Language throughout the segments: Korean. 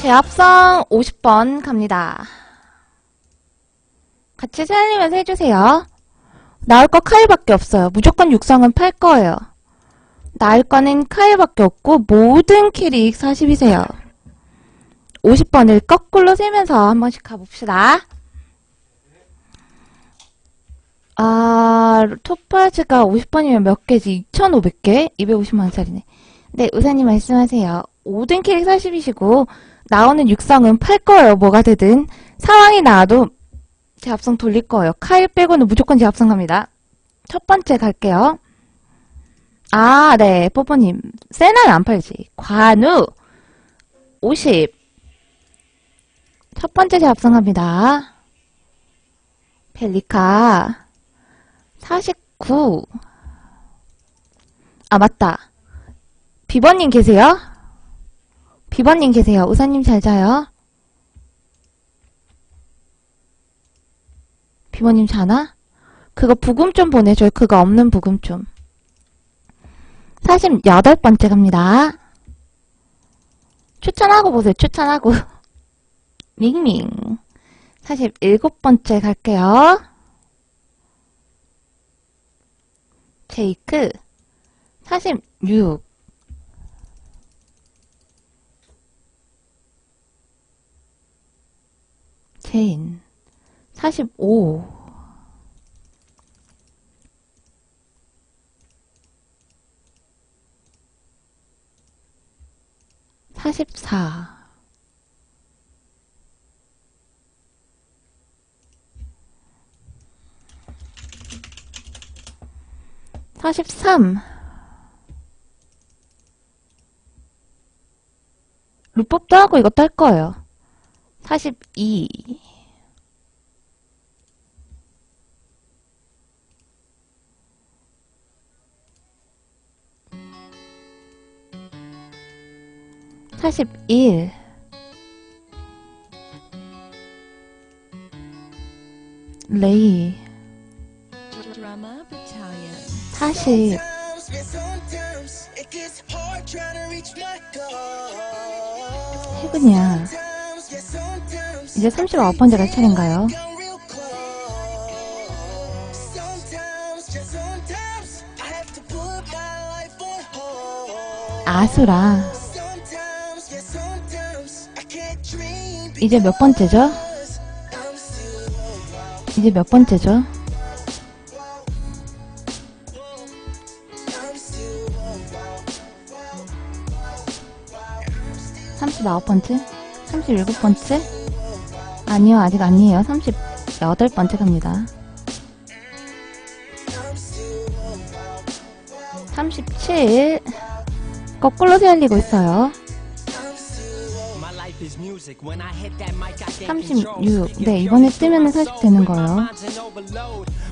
제압성 50번 갑니다. 같이 살리면서 해주세요. 나올 거 카일밖에 없어요. 무조건 육성은 팔 거예요. 나을 거는 카일밖에 없고 모든 캐릭 40이세요. 50번을 거꾸로 세면서 한 번씩 가봅시다. 아, 토파즈가 50번이면 몇 개지? 2,500개? 250만 원짜리네. 네, 우사님 말씀하세요. 모든 캐릭 40이시고, 나오는 육성은 팔 거예요. 뭐가 되든. 상황이 나와도 제압성 돌릴 거예요. 카일 빼고는 무조건 제압성 갑니다. 첫 번째 갈게요. 아, 네, 뽀뽀님. 세나는 안 팔지. 관우. 50. 첫 번째 제압성 갑니다. 펠리카. 49. 아, 맞다. 비번님 계세요? 비번님 계세요. 우사님 잘 자요? 비번님 자나? 그거 부금 좀 보내줘요. 그거 없는 부금 좀. 48번째 갑니다. 추천하고 보세요. 추천하고. 밍밍. 47번째 갈게요. 제이크. 46. 45 44 43 루법도 하고 이것도 할 거예요. 42 41 레이. 40 해군이야. 이제 39번째 갈 차례인가요? 아수라. 이제 몇 번째죠? 이제 몇 번째죠? I'm still wild. 39번째? 37번째? 아니요, 아직 아니에요. 38번째 갑니다. I'm still wild. 37. 거꾸로 세알리고 있어요. 36. 네, 이번에 뜨면 은 40 되는 거예요.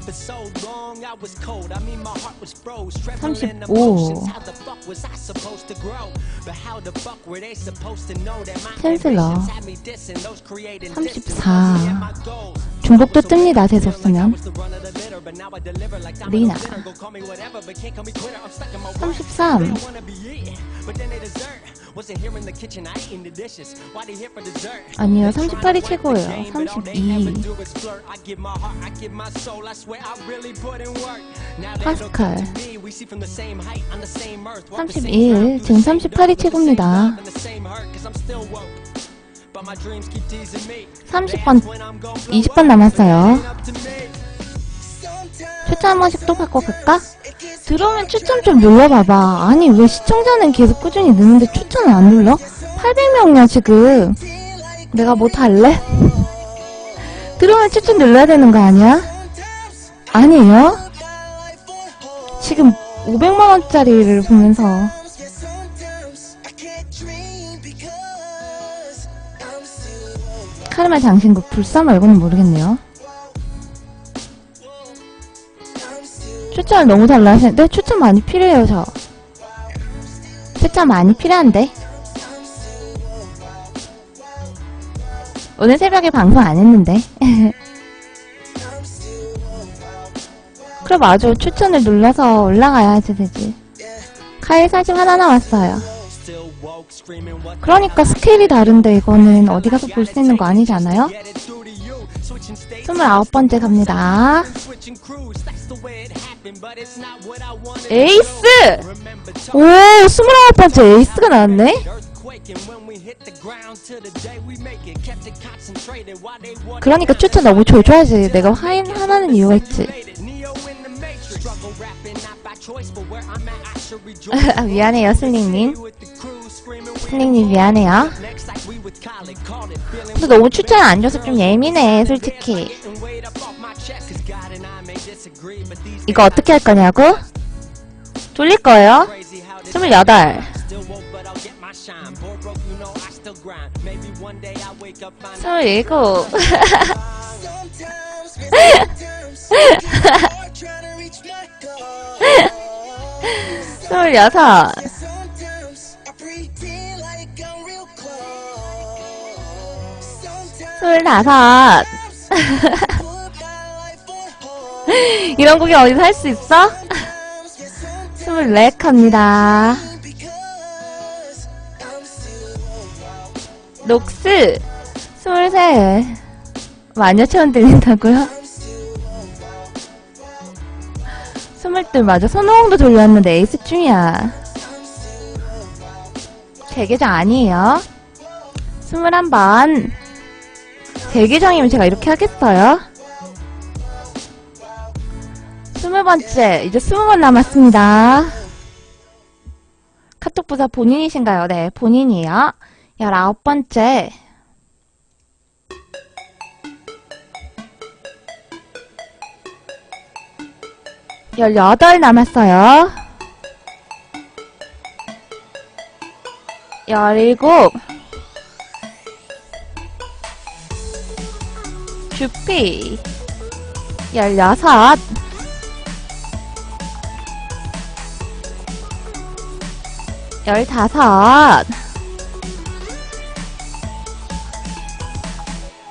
For so long, I was cold. I mean, my heart was froze. 35. Trembling emotions. How the fuck was I supposed to grow? But how the fuck were they supposed to know that my 캔슬러. ambitions had me dissing those creating distance? 34. And my goals. 중복도 뜹니다, 재수 없으면. 리나. a winner. Go call me whatever, but can't call me quitter. I'm stuck in my 33. 아니요, They 38이 tryna wipe the 최고예요. game, but all they ever 32. do is flirt. I give my heart, I give my soul. I swear I really put in work. Now they look 파스칼. up to me. We see from the same height, on the same earth. Walk the 31. same ground, 지금 do the same 38이 dirt, with the same 최고입니다. love and the same hurt, 'cause I'm still woke. But my dreams keep teasing me. 30번, They ask when I'm gon' blow 20번 up. 남았어요. 추천 한 번씩 또 바꿔 갈까? 들어오면 추천 좀 눌러봐봐. 아니, 왜 시청자는 계속 꾸준히 느는데 추천을 안 눌러? 800명이야, 지금. 내가 뭐 달래? 들어오면 추천 눌러야 되는 거 아니야? 아니에요? 지금 500만원짜리를 보면서. 카르마 장신구 불사 말고는 모르겠네요. 추천을 너무 달라 하시는데 추천 많이 필요해요, 저. 추천 많이 필요한데? 오늘 새벽에 방송 안 했는데. 그럼 아주 추천을 눌러서 올라가야지 되지. 카일 사심 하나 남았어요. 그러니까 스케일이 다른데 이거는 어디 가서 볼 수 있는 거 아니지 않아요? 29번째 갑니다. 에이스! 오, 29번째 에이스가 나왔네? 그러니까 추천 너무 줘줘야지. 내가 화인 하나는 이유가 있지. 아, 미안해요, 슬링님. 선생님 미안해요. 근데 너무 추천 안 줘서 좀 예민해 솔직히. 이거 어떻게 할 거냐고? 돌릴 거예요? 28 27 26 Sometimes 25. put my life on hold. 이런 곡이 어디서 할 수 있어? Sometimes, yeah, sometimes 24 갑니다. because I'm still around. 녹스. 23. 마녀처럼 들린다고요? 22 맞아. 손오공도 돌렸는데 에이스 중이야. 대계정 아니에요. 21번. 대계정이면 제가 이렇게 하겠어요? 20번째. 이제 20번 남았습니다. 카톡 부사 본인이신가요? 네, 본인이에요. 19번째. 열여덟 남았어요. 열일곱. 주피. 열여섯. 열다섯.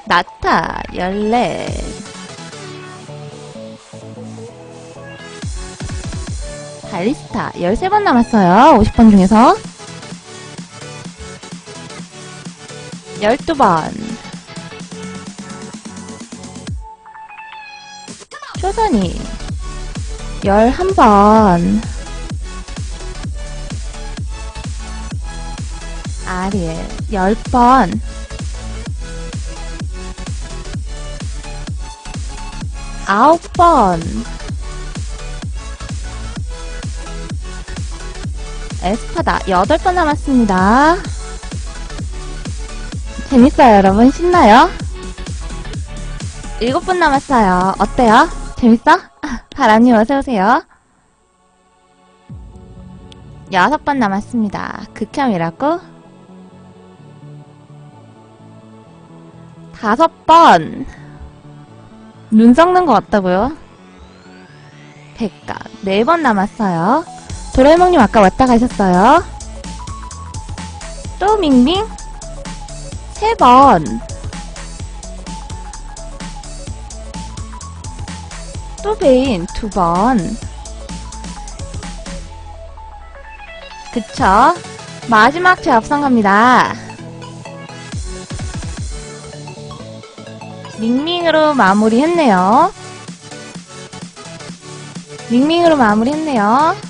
나타. 열넷. 발리스타 13번 남았어요. 50번 중에서 12번 초선이 11번 아리엘 10번 아홉 번 에스파다 8번 남았습니다. 재밌어요, 여러분? 신나요? 7번 남았어요. 어때요? 재밌어? 바람님 어서오세요. 6번 남았습니다. 극혐이라고? 5번. 눈 썩는 것 같다고요? 백각. 4번 남았어요. 도라에몽님 아까 왔다 가셨어요. 또 밍밍? 세 번. 또 베인 두 번. 그쵸? 마지막 제 앞선 갑니다. 밍밍으로 마무리했네요. 밍밍으로 마무리했네요.